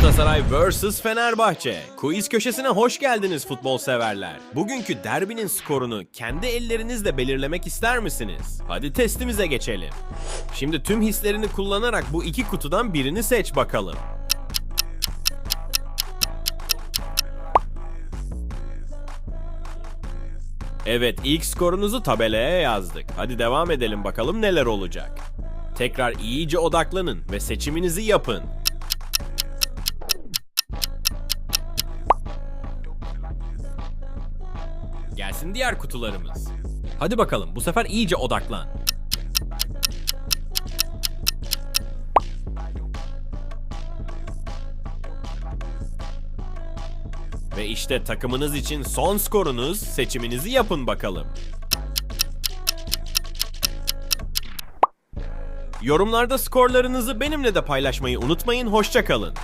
Galatasaray vs Fenerbahçe. Quiz köşesine hoş geldiniz futbol severler. Bugünkü derbinin skorunu kendi ellerinizle belirlemek ister misiniz? Hadi testimize geçelim. Şimdi tüm hislerini kullanarak bu iki kutudan birini seç bakalım. Evet, ilk skorunuzu tabelaya yazdık. Hadi devam edelim bakalım neler olacak. Tekrar iyice odaklanın ve seçiminizi yapın. Gelsin diğer kutularımız. Hadi bakalım bu sefer iyice odaklan. Ve işte takımınız için son skorunuz, seçiminizi yapın bakalım. Yorumlarda skorlarınızı benimle de paylaşmayı unutmayın, hoşçakalın.